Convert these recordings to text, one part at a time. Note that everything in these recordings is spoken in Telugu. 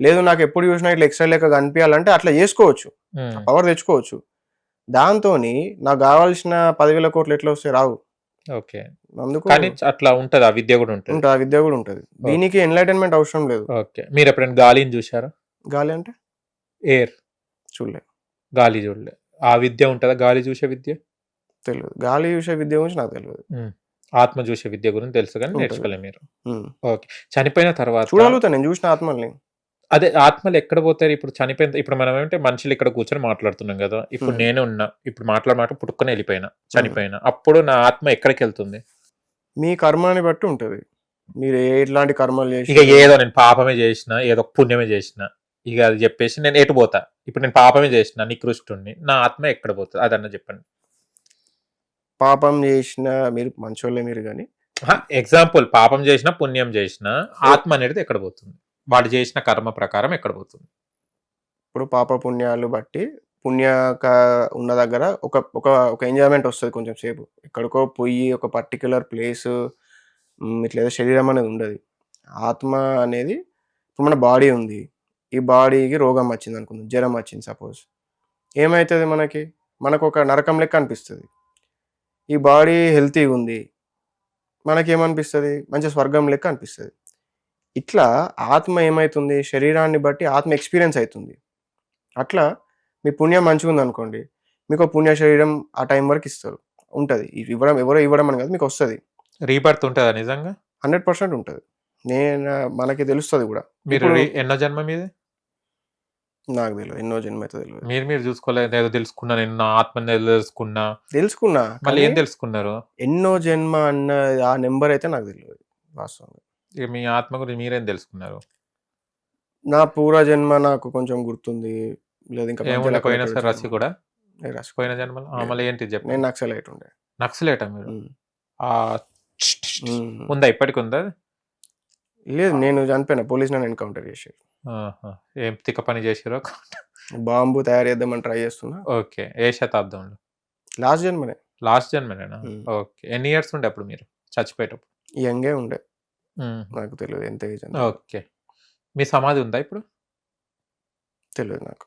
లేదు నాకు ఎప్పుడు చూసినా ఇట్లా ఎక్స్ట్రా లెక్క కనిపించాలంటే అట్లా చేసుకోవచ్చు. పవర్ తెచ్చుకోవచ్చు. దాంతో నాకు కావాల్సిన పదివేల కోట్లు ఎట్లా వస్తాయి రావు. ఓకే. అందుకు కానీ అట్లా ఉంటది ఆ విద్య కూడా ఉంటుంది. ఉంటుంది ఆ విద్య కూడా ఉంటుంది. దీనికి ఎన్లైటన్మెంట్ అవసరం లేదు. ఓకే. మీరు ఎప్పుడైనా గాలిని చూసారా గాలి అంటే? ఎయిర్. చూడలే. గాలి చూడలే. ఆ విద్య ఉంటుందా గాలి చూసే విద్య? తెలియదు. గాలి చూసే విద్య గురించి నాకు తెలియదు. ఆత్మ చూసే విద్య గురించి తెలుసు కానీ ఉంటది. నేర్చుకోలే మీరు. ఉమ్. చనిపోయిన తర్వాత చూడగలుగుతా నేను చూసిన ఆత్మల్ని. అదే ఆత్మలు ఎక్కడ పోతారు ఇప్పుడు చనిపోయిన ఇప్పుడు మనం ఏంటంటే మనుషులు ఇక్కడ కూర్చొని మాట్లాడుతున్నాం కదా. ఇప్పుడు. నేనే ఉన్నా ఇప్పుడు మాట్లాడమాట పుట్టుకొని వెళ్ళిపోయినా చనిపోయినా అప్పుడు నా ఆత్మ ఎక్కడికి వెళ్తుంది? మీ కర్మని బట్టి ఉంటుంది. మీరు ఎట్లాంటి కర్మలు చేసి ఇక ఏదో నేను పాపమే చేసిన ఏదో పుణ్యమే చేసిన ఇక అది చెప్పేసి నేను ఎటు పోతా? ఇప్పుడు నేను పాపమే చేసిన నికృష్టుణ్ణి నా ఆత్మ ఎక్కడ పోతుంది? అదన్న చెప్పండి. పాపం చేసిన మీరు మంచోళ్ళే మీరు కానీ ఎగ్జాంపుల్ పాపం చేసిన పుణ్యం చేసిన ఆత్మ అనేది ఎక్కడ పోతుంది? వాళ్ళు చేసిన కర్మ ప్రకారం ఎక్కడ పోతుంది? ఇప్పుడు పాప పుణ్యాలు బట్టి పుణ్య ఉన్న దగ్గర ఒక ఒక ఒక ఎంజాయ్మెంట్ వస్తుంది కొంచెం సేపు. ఎక్కడికో పోయి ఒక పర్టికులర్ ప్లేస్ ఇట్లా ఏదో శరీరం అనేది ఉండదు. ఆత్మ అనేది ఇప్పుడు మన బాడీ ఉంది. ఈ బాడీకి రోగం వచ్చింది అనుకుందాం జ్వరం వచ్చింది సపోజ్ ఏమవుతుంది మనకి? మనకు ఒక నరకం లెక్క అనిపిస్తుంది. ఈ బాడీ హెల్తీగా ఉంది. మనకేమనిపిస్తుంది? మంచి స్వర్గం లెక్క అనిపిస్తుంది. ఇట్లా ఆత్మ ఏమవుతుంది శరీరాన్ని బట్టి ఆత్మ ఎక్స్పీరియన్స్ అవుతుంది అట్లా మీ పుణ్యం మంచిగా ఉంది అనుకోండి మీకు పుణ్య శరీరం ఆ టైం వరకు ఇస్తారు. ఉంటుంది. ఇవ్వడం ఎవరో ఇవ్వడం అని కాదు మీకు వస్తుంది. రీబర్త్ ఉంటుందా నిజంగా? హండ్రెడ్ పర్సెంట్ ఉంటుంది. నేను మనకి తెలుస్తుంది కూడా. మీరు ఎన్నో జన్మ మీద? నాకు తెలియదు. ఎన్నో జన్మ అయితే తెలియదు. మీరు మీరు చూసుకోలేదు ఏదో తెలుసుకున్నా నేను నా ఆత్మని తెలుసుకున్నా. తెలుసుకున్నా మళ్ళీ ఏం కానీ తెలుసుకున్నారు? ఎన్నో జన్మ అన్న ఆ నెంబర్ అయితే నాకు తెలియదు వాస్తవంగా. ఇక మీ ఆత్మ గురించి మీరేం తెలుసుకున్నారు? నా పూర్వ జన్మ నాకు కొంచెం గుర్తుంది. లేదు ఇంకా ఏముండే పోయిన సార్ రసి కూడా? రాసుకో- పోయిన జన్మలో? మళ్ళీ ఏంటి చెప్పండి. నేను నక్సలైట్ ఉండే. నక్సలేటా మీరు. ఉందా? ఇప్పటికి ఉందా? లేదు నేను చనిపోయినా. పోలీస్ నన్ను ఎన్కౌంటర్ ఆహా. ఏం తిక్క పని చేసారో బాంబు తయారు చేద్దామని ట్రై చేస్తున్నా. ఓకే. ఏ శతాబ్దంలో? లాస్ట్ జన్మనే. లాస్ట్ జన్మనేనా. ఓకే. ఎన్ని ఇయర్స్ ఉండే అప్పుడు మీరు? చచ్చిపోయేటప్పుడు? యంగే ఉండే. నాకు తెలియదు ఎంత ఏజ్ అని ఓకే. మీ సమాధి ఉందా ఇప్పుడు? తెలియదు నాకు.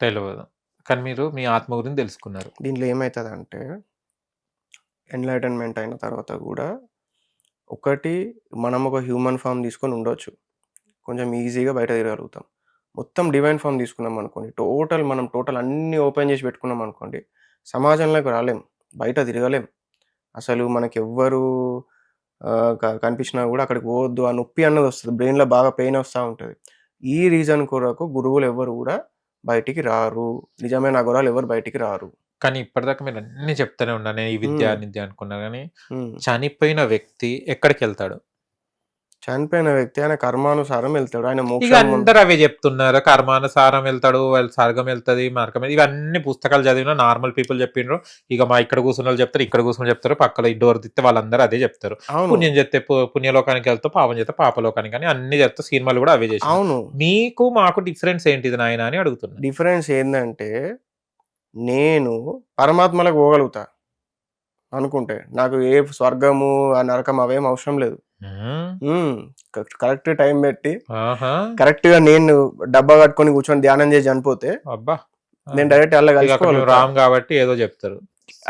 తెలియదు కానీ మీరు మీ ఆత్మ గురించి తెలుసుకున్నారు. దీంట్లో ఏమవుతుంది అంటే ఎన్లైటన్మెంట్ అయిన తర్వాత కూడా ఒకటి మనం ఒక హ్యూమన్ ఫామ్ తీసుకొని ఉండొచ్చు. కొంచెం ఈజీగా బయట తిరగలుగుతాం. మొత్తం డివైన్ ఫామ్ తీసుకున్నాం అనుకోండి టోటల్ మనం టోటల్ అన్నీ ఓపెన్ చేసి పెట్టుకున్నాం అనుకోండి సమాజంలోకి రాలేం. బయట తిరగలేం. అసలు మనకి ఎవ్వరు కనిపించినా కూడా అక్కడికి పోవద్దు ఆ నొప్పి అన్నది వస్తుంది. బ్రెయిన్లో బాగా పెయిన్ వస్తూ ఉంటుంది. ఈ రీజన్ కొరకు గురువులు ఎవరు కూడా బయటికి రారు. నిజమైన గురాలు ఎవరు బయటికి రారు. కానీ ఇప్పటిదాకా మీరు అన్ని చెప్తానే ఉన్నా నేను ఈ విద్య. నిద్య అనుకున్నా కానీ. చనిపోయిన వ్యక్తి ఎక్కడికి వెళ్తాడు? చనిపోయిన వ్యక్తి ఆయన కర్మానుసారం వెళ్తాడు. ఆయన ఇక మోక్షం అందరు అవే చెప్తున్నారు. కర్మానుసారం వెళ్తాడు వాళ్ళు స్వర్గం వెళ్తది మార్గం వెళ్తది. ఇవన్నీ పుస్తకాలు చదివిన నార్మల్ పీపుల్ చెప్పిండ్రు ఇక మా ఇక్కడ కూర్చున్న వాళ్ళు చెప్తారు ఇక్కడ కూర్చుని చెప్తారు పక్కన ఈ డోర్ తిస్తే వాళ్ళందరూ అదే చెప్తారు. అవును. పుణ్యం చేస్తే పు- పుణ్యలోకానికి వెళ్తావు పాపం చేస్తే పాపలోకానికి అని అన్ని చెప్తా సినిమాలు కూడా అవే చేసి అవును. మీకు మాకు డిఫరెన్స్ ఏంటిది నాయన అని అడుగుతున్నా. డిఫరెన్స్ ఏంటంటే నేను పరమాత్మలకు పోగలుగుతా. అనుకుంటే. నాకు ఏ స్వర్గము ఆ నరకం అవేం అవసరం లేదు. కరెక్ట్ టైం పెట్టి కరెక్ట్గా నేను డబ్బా కట్టుకొని కూర్చొని ధ్యానం చేసి చనిపోతే అబ్బా. నేను డైరెక్ట్ కలిసిపోగలుగుతా రామ్ కాబట్టి ఏదో చెప్తారు.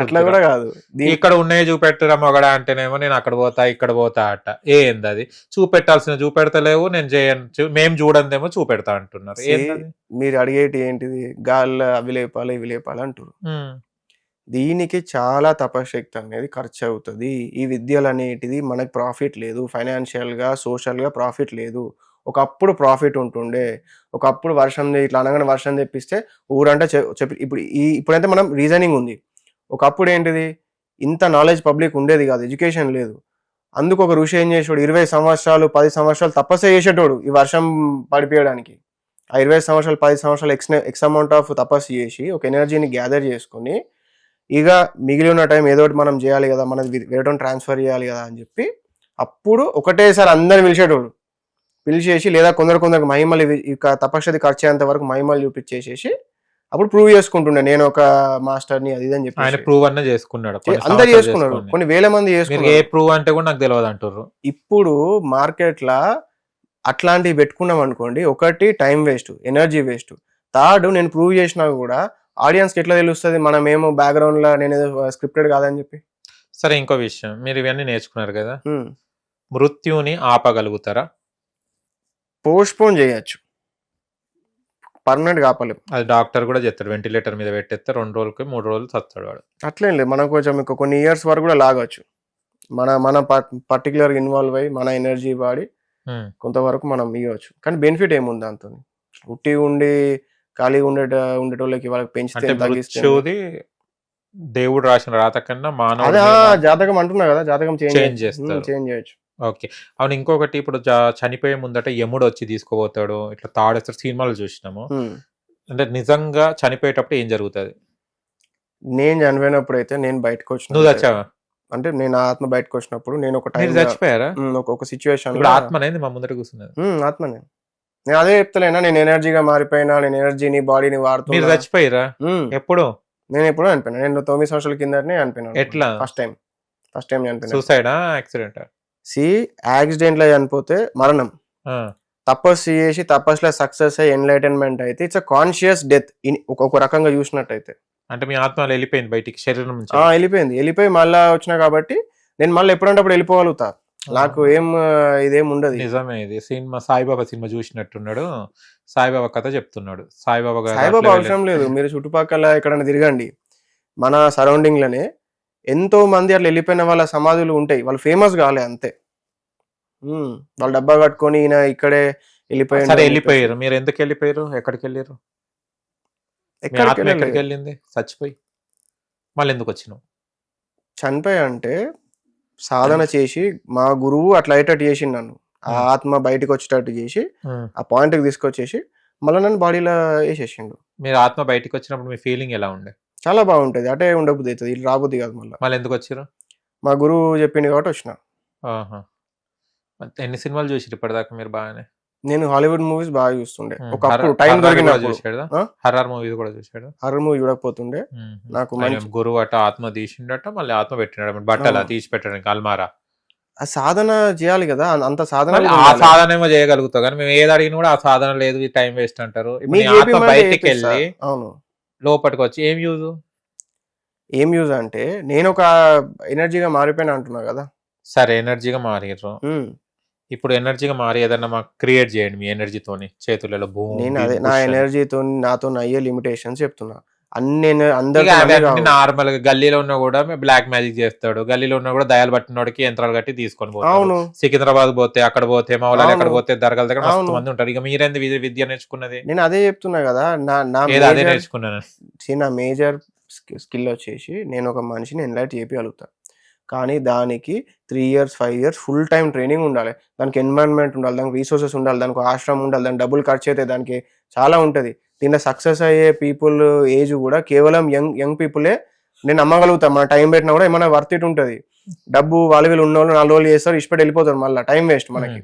అట్లా కూడా కాదు. ఇక్కడ ఉన్నాయి చూపెట్టరా మొగడా అంటేనేమో నేను అక్కడ పోతా ఇక్కడ పోతా అట. ఏంది అది? చూపెట్టాల్సిన చూపెడతలేవు నేను చేయను మేము చూడందేమో చూపెడతా అంటున్నారు. మీరు అడిగేటి ఏంటిది? గాల్లో అవి లేపాలి ఇవి లేపాలి అంటారు దీనికి చాలా తపశక్తి అనేది ఖర్చు అవుతుంది ఈ విద్యలు అనేటిది మనకి ప్రాఫిట్ లేదు. ఫైనాన్షియల్గా సోషల్గా ప్రాఫిట్ లేదు. ఒకప్పుడు ప్రాఫిట్ ఉంటుండే. ఒకప్పుడు వర్షం ఇట్లా అనగానే వర్షం తెప్పిస్తే ఊరంటే చె- చెప్పి ఇప్పుడు ఈ ఇప్పుడైతే మనం రీజనింగ్ ఉంది. ఒకప్పుడు ఏంటిది? ఇంత నాలెడ్జ్ పబ్లిక్ ఉండేది కాదు. ఎడ్యుకేషన్ లేదు. అందుకు ఒక ఋషి ఏం చేసేవాడు? ఇరవై సంవత్సరాలు పది సంవత్సరాలు తపస్సు చేసేటోడు ఈ వర్షం పడిపోయడానికి. ఆ ఇరవై సంవత్సరాలు పది సంవత్సరాలు ఎక్స్ ఎక్స్ అమౌంట్ ఆఫ్ తపస్సు చేసి ఒక ఎనర్జీని గ్యాదర్ చేసుకొని ఇక మిగిలి ఉన్న టైం ఏదో ఒకటి మనం చేయాలి కదా మనం వేరే ట్రాన్స్ఫర్ చేయాలి కదా అని చెప్పి అప్పుడు ఒకటేసారి అందరిని పిలిచేటోడు పిలిచేసి లేదా కొందరు కొందరికి మహిమలు ఇక తపస్సది ఖర్చేంత వరకు మహిమలు చూపించేసేసి అప్పుడు ప్రూవ్ చేసుకుంటుండే నేను ఒక మాస్టర్ని అది అని ఆయన చెప్పి ప్రూవ్ అన్న చేసుకున్నాడు కొన్ని అందరు సంవత్సరాలు చేసుకున్నారు. చేసుకొని. కొన్ని వేల మంది మీరు ఏ చేసుకున్నారు. ప్రూవ్ అంటే కూడా నాకు తెలియదు అంటారు ఇప్పుడు మార్కెట్లా అట్లాంటివి పెట్టుకున్నాం అనుకోండి ఒకటి time waste energy waste third నేను ప్రూవ్ చేసినా కూడా ఆడియన్స్కి ఎట్లా తెలుస్తుంది? మనం ఏమో బ్యాక్గ్రౌండ్లో నేను ఏదో స్క్రిప్టెడ్ కాదని చెప్పి? సరే ఇంకో విషయం. మీరు ఇవన్నీ నేర్చుకున్నారు కదా. మృత్యుని ఆపగలుగుతారా? పోస్ట్పోన్ చేయొచ్చు. పర్మనెంట్ కాపలేం. అది డాక్టర్ కూడా చెప్తాడు. వెంటిలేటర్ మీద పెట్టేస్తే రెండు రోజులకి మూడు రోజులు చస్తాడు వాడు. అట్లేం లేదు. మనం కొంచెం ఇంకా కొన్ని ఇయర్స్ వరకు కూడా లాగొచ్చు. మన మన పర్టికులర్ ఇన్వాల్వ్ అయ్యి మన ఎనర్జీ వాడి. కొంతవరకు మనం ఇవ్వచ్చు కానీ బెనిఫిట్ ఏముంది దాంతో ఉట్టి ఉండి ఖాళీగా ఉండేట ఉండేటోళ్ళకి వాళ్ళకి పెంచితే అంటే తగ్గిస్తే మృత్యుది దేవుడు రాసిన రాత కన్నా ఆ, జాతకం అంటున్నా కదా జాతకం చేంజ్ చేస్తారు. చేంజ్ చేయొచ్చు. ఓకే. అవును ఇంకొకటి ఇప్పుడు చనిపోయే ముందట యముడు వచ్చి తీసుకుపోతాడు ఇట్లా తాడేస్తారు సినిమాలు చూసినాము. అంటే నిజంగా చనిపోయేటప్పుడు ఏం జరుగుతుంది? నేను చనిపోయినప్పుడు అయితే నేను బయటకు వచ్చిన నువ్వు చచ్చావా? అంటే నేను ఆత్మ బయటకు వచ్చినప్పుడు నేను ఒక టైం చచ్చిపోయారా? ఒక సిచ్యువేషన్ ఇప్పుడు ఆత్మ అనేది మా ముందర కూర్చున్నది. ఆత్మనే. నేను అదే చెప్తలేనా? నేను ఎనర్జీగా మారిపోయినా నేను ఎనర్జీని బాడీని మీరు వాడుతున్నా చచ్చిపోయారా. ఎప్పుడు? నేను ఎప్పుడో అనిపోయినా నేను తొమ్మిది సంవత్సరాల కిందనే అనిపోయినాను ఎట్లా? First time. ఫస్ట్ టైం చనిపోయినా. సూసైడా? యాక్సిడెంట్? సి యాక్సిడెంట్లో చనిపోతే మరణం. తపస్సు చేసి తపస్సులో సక్సెస్ అయ్యి ఎన్లైటన్మెంట్ అయితే ఇట్స్ అ కాన్షియస్ డెత్. ఒక రకంగా చూసినట్టయితే. అంటే మీ ఆత్మ వెళ్ళిపోయింది బయటికి శరీరం నుంచి? వెళ్ళిపోయింది. వెళ్ళిపోయి మళ్ళా వచ్చినా కాబట్టి నేను మళ్ళీ ఎప్పుడంటే అప్పుడు వెళ్ళిపోగలుగుతా. నాకు ఏం ఇదేం ఉండదు. నిజమే ఇది. సినిమా సాయిబాబా సినిమా చూసినట్టున్నాడు. సాయిబాబా కథ చెప్తున్నాడు. సాయిబాబా గారు సాయిబాబా అవసరం లేదు. మీరు చుట్టుపక్కల ఎక్కడైనా తిరగండి. మన సరౌండింగ్లోనే ఎంతో మంది అట్లా వెళ్ళిపోయిన వాళ్ళ సమాధులు ఉంటాయి. వాళ్ళు ఫేమస్ కాలే అంతే. వాళ్ళు డబ్బా కట్టుకొని ఈయన ఇక్కడే వెళ్ళిపోయి సరే వెళ్ళిపోయారు. మీరు ఎందుకు వెళ్ళిపోయారు? ఎక్కడికి వెళ్ళారు? ఎక్కడికి వెళ్ళింది? చచ్చిపోయి. మళ్ళీ ఎందుకు వచ్చినావు? చనిపోయా అంటే సాధన చేసి మా గురువు అట్లా అయ్యేటట్టు చేసిండు నన్ను. ఆ. ఆత్మ బయటకు వచ్చేటట్టు చేసి ఆ. పాయింట్కి తీసుకొచ్చేసి మళ్ళీ నన్ను బాడీలో వేసేసిండు. మీరు ఆత్మ బయటికి వచ్చినప్పుడు మీ ఫీలింగ్ ఎలా ఉండే? చాలా బాగుంటది. అటే ఉండబుద్ధి అవుతుంది ఇటు రాబుద్ది కాదు మళ్ళీ. మళ్ళీ ఎందుకు వచ్చారు మా గురువు చెప్పింది కాబట్టి వచ్చిన. ఎన్ని సినిమాలు చూసిరు ఇప్పటిదాకా మీరు బాగానే? నేను హాలీవుడ్ మూవీస్ బాగా చూస్తుండే. ఉమ్, ఒకప్పుడు టైం దొరికినప్పుడు. ఆ? హర్రర్ మూవీస్ కూడా చూశాడు హర్రర్ మూవీ చూడకపోతుండే. నాకు మంచి గురువు అట ఆత్మ తీసిండట మళ్ళీ ఆత్మ పెట్టినాడు. బట్టలు. తీసి పెట్టడానికి అల్మారా? ఆ సాధన చేయాలి కదా అంత సాధన ఆ. సాధన ఏమో చేయగలుగుతావు కానీ మేము ఏది అడిగినా కూడా ఆ సాధన లేదు ఈ టైం వేస్ట్ అంటారు. బయటికి. వెళ్ళి అవును. లోపలికి వచ్చి ఏం యూజ్ ఏం యూజ్ అంటే నేను ఒక ఎనర్జీగా మారిపోయినా అంటున్నా కదా. సరే ఎనర్జీగా మారిర్రు. ఇప్పుడు ఎనర్జీగా మారి ఏదన్నా మాకు క్రియేట్ చేయండి మీ ఎనర్జీతోని చేతులలో భూమి నేను అదే నా ఎనర్జీతో నాతో అయ్యే లిమిటేషన్స్ చెప్తున్నా. అన్ని కావు. నార్మల్గా గల్లీలో ఉన్నా కూడా బ్లాక్ మ్యాజిక్ చేస్తాడు. గల్లీలో ఉన్నా కూడా దయాలు పట్టినోడికి యంత్రాలు కట్టి తీసుకొని అవును. సికింద్రాబాద్ పోతే అక్కడ పోతే మా వాళ్ళు అక్కడ. పోతే దరగల దగ్గర మస్తు. మంది ఉంటారు. ఇక మీరేంది విద్య- నేర్చుకున్నది? నేను అదే చెప్తున్నా కదా నా నా అదే నేర్చుకున్నాను? నా మేజర్ స్కిల్ వచ్చేసి నేను ఒక మనిషిని ఎన్లైట్ చేయగలుగుతా కానీ దానికి three years five years full time training ఉండాలి. దానికి ఎన్వైరన్మెంట్ ఉండాలి దానికి రీసోర్సెస్ ఉండాలి దానికి ఆశ్రమం ఉండాలి దానికి డబ్బులు ఖర్చు అయితే దానికి చాలా ఉంటుంది. దీంట్లో సక్సెస్ అయ్యే పీపుల్ ఏజ్ కూడా కేవలం యంగ్ యంగ్ పీపులే నేను నమ్మగలుగుతా. మన టైం పెట్టినా కూడా ఏమైనా వర్త్ ఇట్ ఉంటుంది. డబ్బు వాళ్ళు వీళ్ళు ఉన్న వాళ్ళు నాలుగు రోజులు చేస్తారు ఇష్టపడి వెళ్ళిపోతారు మళ్ళీ. టైం వేస్ట్ మనకి.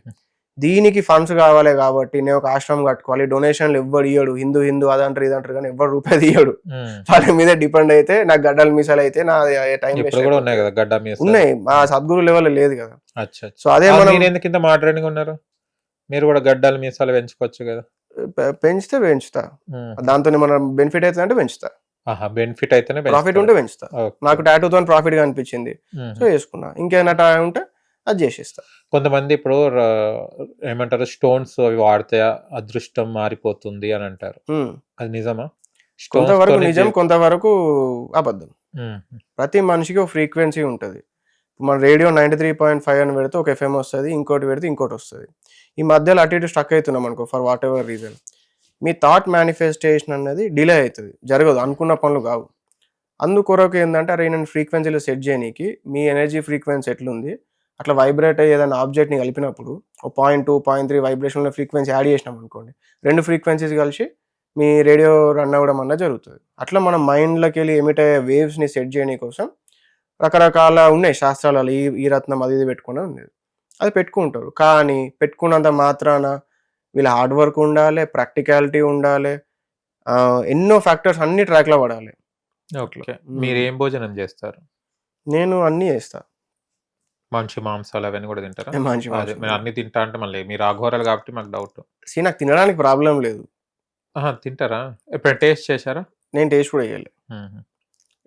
దీనికి ఫండ్స్ కావాలి కాబట్టి నేను ఒక ఆశ్రమం కట్టుకోవాలి. డొనేషన్లు ఎవ్వడు ఇయ్యడు. హిందూ హిందూ అదంటారు ఇదంటారు కానీ ఎవ్వరు రూపాయి తీయడు. వాళ్ళ మీద డిపెండ్ అయితే నాకు గడ్డలు మీసాలు అయితే నా టైం ఉన్నాయి మా సద్గురు లెవెల్ లేదు కదా. సో అదే మనం మోడర్న్ ఉన్నారు? మీరు కూడా గడ్డలు మీసాలు పెంచుకోవచ్చు కదా. పెంచితే పెంచుతా. దాంతో మనం బెనిఫిట్ అవుతుంది అంటే పెంచుతా. బెనిఫిట్ అయితేనే ప్రాఫిట్ ఉంటే పెంచుతా. నాకు టాటూతో ప్రాఫిట్గా అనిపించింది. సో వేసుకున్నా. ఇంకేమైనా ఉంటే అది చేసేస్తా కొంతమంది ఇప్పుడు ఏమంటారు స్టోన్స్ అవి వాడితే అదృష్టం మారిపోతుంది అని అంటారు. అది నిజమా? కొంతవరకు నిజం కొంతవరకు అబద్ధం. ప్రతి మనిషికి ఒక ఫ్రీక్వెన్సీ ఉంటుంది. మన radio ninety three point five అని పెడితే ఒక ఎఫ్ఎం వస్తుంది ఇంకోటి పెడితే ఇంకోటి వస్తుంది. ఈ మధ్యలో అటు ఇటు స్టక్ అవుతున్నాం అనుకో ఫర్ వాట్ ఎవర్ రీజన్ మీ థాట్ మేనిఫెస్టేషన్ అనేది డిలే అవుతుంది జరగదు అనుకున్న పనులు కావు. అందుకొరకు ఏంటంటే అరే నేను ఫ్రీక్వెన్సీలో సెట్ చేయనీకి మీ ఎనర్జీ ఫ్రీక్వెన్సీ ఎట్లుంది అట్లా వైబ్రేట్ అయ్యి ఏదైనా ఆబ్జెక్ట్ని కలిపినప్పుడు ఒక పాయింట్ టూ పాయింట్ త్రీ వైబ్రేషన్లో ఫ్రీక్వెన్సీ యాడ్ చేసినాం అనుకోండి రెండు ఫ్రీక్వెన్సీస్ కలిసి మీ రేడియో రన్ అవ్వడం అన్న జరుగుతుంది. అట్లా మనం మైండ్లోకి వెళ్ళి అయ్యే వేవ్స్ని సెట్ చేయని కోసం రకరకాల ఉన్నాయి శాస్త్రాలలో ఈ ఈ రత్నం అది ఇది పెట్టుకుని ఉంది అది పెట్టుకుంటారు. కానీ పెట్టుకున్నంత మాత్రాన వీళ్ళ హార్డ్ వర్క్ ఉండాలి ప్రాక్టికాలిటీ ఉండాలి ఎన్నో ఫ్యాక్టర్స్ అన్ని ట్రాక్లో పడాలి. ఓకే. మీరు ఏం భోజనం చేస్తారు? నేను అన్నీ చేస్తా. మంచి మాంసాలు అవన్నీ కూడా తింటారా? మంచి అన్ని తింటా అంటే మళ్ళీ మీరు అఘోరాలు కాబట్టి మాకు డౌట్ See, నాకు తినడానికి ప్రాబ్లం లేదు. తింటారా? ఎప్పుడు టేస్ట్ చేశారా? నేను టేస్ట్ కూడా చేయలేదు మ్మ్.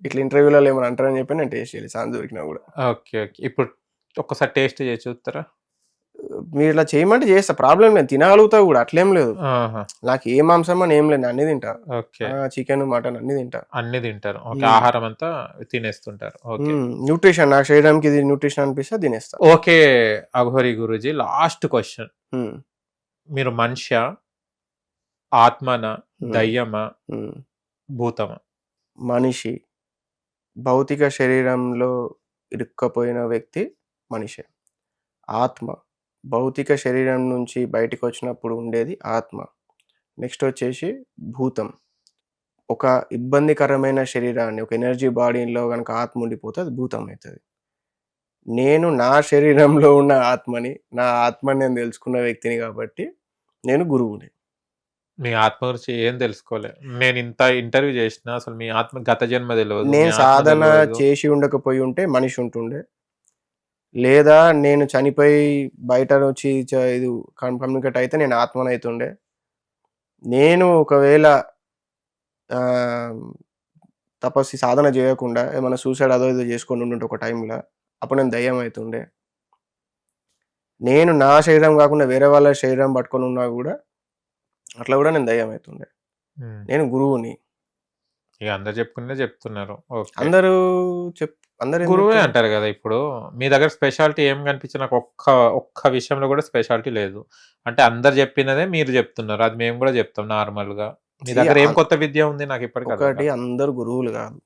ఇట్లా ఇంటర్వ్యూలలో ఏమైనా అంటారని చెప్పి నేను టేస్ట్ చేయలేదు సాంజ్ దొరికినా కూడా. Okay okay. ఇప్పుడు ఒక్కసారి టేస్ట్ చేసి చూస్తారా? మీరు ఇట్లా చేయమంటే చేస్తా. ప్రాబ్లం లేదు. తినగలుగుతా కూడా. అట్లేం లేదు. నాకు ఏ మాంసం అని ఏం లేదు. నేను అన్ని తింటా. ఓకే. చికెన్ మటన్ అన్ని తింటా. అన్ని తింటారు. ఆహారం అంతా తినేస్తుంటారు. న్యూట్రిషన్ నాకు శరీరానికి ఇది న్యూట్రిషన్ అనిపిస్తే తినేస్తా. Okay Aghori Guruji last question మీరు మనిషి? ఆత్మన? దయ్యమా. భూతమా? మనిషి. భౌతిక శరీరంలో ఇరుక్కపోయిన వ్యక్తి మనిషి. ఆత్మ. భౌతిక శరీరం నుంచి బయటికి వచ్చినప్పుడు ఉండేది ఆత్మ. నెక్స్ట్ వచ్చేసి భూతం. ఒక ఇబ్బందికరమైన శరీరాన్ని ఒక ఎనర్జీ బాడీలో కనుక ఆత్మ ఉండిపోతే అది భూతం అవుతుంది నేను నా శరీరంలో ఉన్న ఆత్మని నా ఆత్మని నేను తెలుసుకున్న వ్యక్తిని కాబట్టి నేను గురువుని. మీ ఆత్మ గురించి ఏం తెలుసుకోలే. నేను ఇంత ఇంటర్వ్యూ చేసిన అసలు మీ ఆత్మ గత జన్మ తెలియదు నేను సాధన. చేసి ఉండకపోయి ఉంటే మనిషి ఉంటుండే. లేదా నేను చనిపోయి బయట వచ్చి ఇది కమ్యూనికేట్ అయితే నేను ఆత్మనైతుండే. నేను ఒకవేళ తపస్సు సాధన చేయకుండా ఏమైనా సూసైడ్ అదో ఏదో చేసుకొని ఉంటుంటే ఒక టైంలో అప్పుడు నేను దయ్యం అవుతుండే నేను నా శరీరం కాకుండా వేరే వాళ్ళ శరీరం పట్టుకొని ఉన్నా కూడా అట్లా కూడా నేను దయ్యం అవుతుండే. నేను గురువుని. అందరు చెప్పుకునే చెప్తున్నారు. ఓకే. అందరూ చెప్ అందరు గురువే? అంటారు కదా ఇప్పుడు. మీ దగ్గర స్పెషాలిటీ ఏం కనిపించి నాకు ఒక్క ఒక్క విషయంలో కూడా స్పెషాలిటీ లేదు. అంటే అందరు చెప్పినదే మీరు చెప్తున్నారు. అది మేము కూడా చెప్తాం నార్మల్గా మీ దగ్గర ఏం కొత్త విద్య ఉంది నాకు ఇప్పటికీ ఒకటి. అందరు గురువులు కాదు.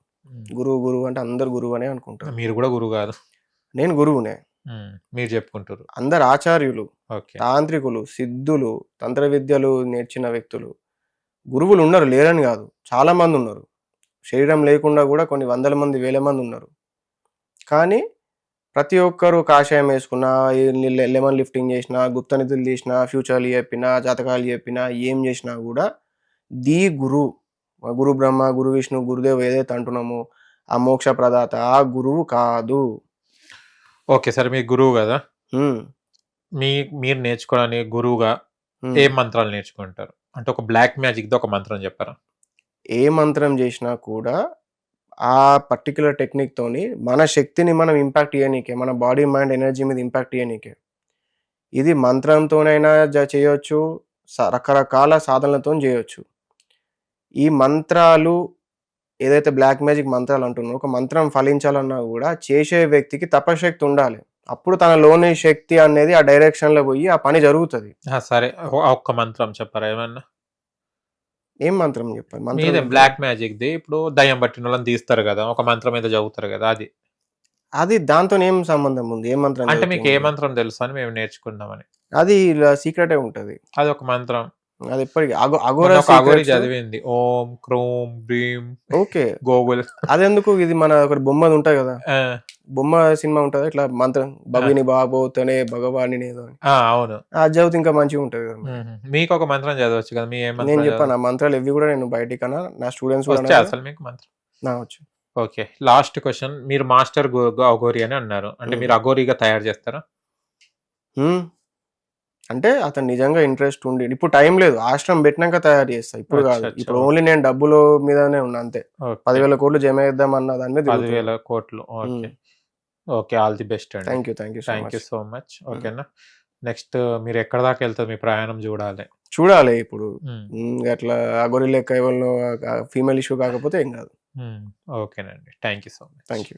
గురువు గురువు అంటే అందరు గురువు అనే అనుకుంటారు. మీరు కూడా గురువు కాదు. నేను గురువునే. మీరు చెప్పుకుంటారు. అందరు ఆచార్యులు ఓకే. తాంత్రికులు సిద్ధులు తంత్ర విద్యలు నేర్చిన వ్యక్తులు. గురువులు ఉన్నారు లేరని కాదు. చాలా మంది ఉన్నారు. శరీరం లేకుండా కూడా కొన్ని వందల మంది వేల మంది ఉన్నారు. కానీ ప్రతి ఒక్కరు కాషాయం వేసుకున్నా లెమన్ లిఫ్టింగ్ చేసినా గుప్త నిధులు చేసినా ఫ్యూచర్లు చెప్పినా జాతకాలు చెప్పినా ఏం చేసినా కూడా ది గురు గురు బ్రహ్మ గురు విష్ణు గురుదేవ్ ఏదైతే అంటున్నామో ఆ మోక్ష ప్రదాత ఆ గురువు కాదు. ఓకే సరే మీరు గురువు కదా? మీ మీరు నేర్చుకోవడానికి గురువుగా. ఏ మంత్రాలు నేర్చుకుంటారు? అంటే ఒక బ్లాక్ మ్యాజిక్ ఒక మంత్రం చెప్పారా? ఏ మంత్రం చేసినా కూడా ఆ పర్టికులర్ టెక్నిక్ తోని మన శక్తిని మనం ఇంపాక్ట్ చేయనీకే మన బాడీ మైండ్ ఎనర్జీ మీద ఇంపాక్ట్ చేయనీకే ఇది మంత్రంతోనైనా జ- చేయొచ్చు రకరకాల సాధనలతో చేయొచ్చు. ఈ మంత్రాలు ఏదైతే బ్లాక్ మ్యాజిక్ మంత్రాలు అంటున్నారో ఒక మంత్రం ఫలించాలన్నా కూడా చేసే వ్యక్తికి తపశక్తి ఉండాలి. అప్పుడు తనలోని శక్తి అనేది ఆ డైరెక్షన్లో పోయి ఆ పని జరుగుతుంది. సరే ఒక్క మంత్రం చెప్పారా ఏమన్నా? ఏం మంత్రం చెప్పాలి? మంత్రం మీదే. బ్లాక్ మ్యాజిక్ ది ఇప్పుడు దయ్యం పట్టిన వాళ్ళని తీస్తారు కదా ఒక మంత్రం మీద చదువుతారు కదా అది. అది దాంతో ఏం సంబంధం ఉంది? ఏ మంత్రం అంటే మీకు ఏ? మంత్రం తెలుసు అని మేము నేర్చుకుందామని. అది సీక్రెటే ఉంటది. అది ఒక మంత్రం. అది ఎప్పటికి అగోరా secrets- చదివింది. ఓం క్రోమ్ భీమ్ ఓకే. గోగుల్. అదెందుకు? ఇది మన ఒక బొమ్మది ఉంటది కదా. ఆ, బొమ్మ సినిమా ఉంటది ఇట్లా మంత్రం భవిని బాబోతనే భగవాని ఏదో ఆ, అవును. అది చదివితే ఇంకా మంచిగా ఉంటది కదా. మీకు ఒక మంత్రం చదవచ్చు కదా మీ నేను చెప్పాను ఆ మంత్రాలు ఎవి కూడా నేను బయటికన్నా నా స్టూడెంట్స్ కూడా. అసలు మీకు మంత్రం. నా వచ్చు. ఓకే. లాస్ట్ క్వశ్చన్ మీరు మాస్టర్ అఘోరి అని అన్నారు. అంటే. మీరు అఘోరిగా తయారు చేస్తారా. అంటే అతను నిజంగా ఇంట్రెస్ట్ ఉండి ఇప్పుడు టైం లేదు. ఆశ్రమం పెట్టినాక తయారు చేస్తా. ఇప్పుడు కాదు. ఇప్పుడు. ఓన్లీ నేను డబ్బుల మీదనే ఉన్నా అంతే. పదివేల కోట్లు జమ చేద్దాం అన్న దాని మీద పదివేల కోట్లు. Okay. Okay all the best అండి. Thank you thank you so thank you so much ఓకేనా? నెక్స్ట్ మీరు ఎక్కడ దాకా వెళ్తారు? మీ ప్రయాణం చూడాలి. చూడాలి ఇప్పుడు. అట్లా అగోరి లెక్క ఎవరినో ఫీమేల్ ఇష్యూ కాకపోతే ఏం కాదు. ఓకేనండి. Thank you so much thank you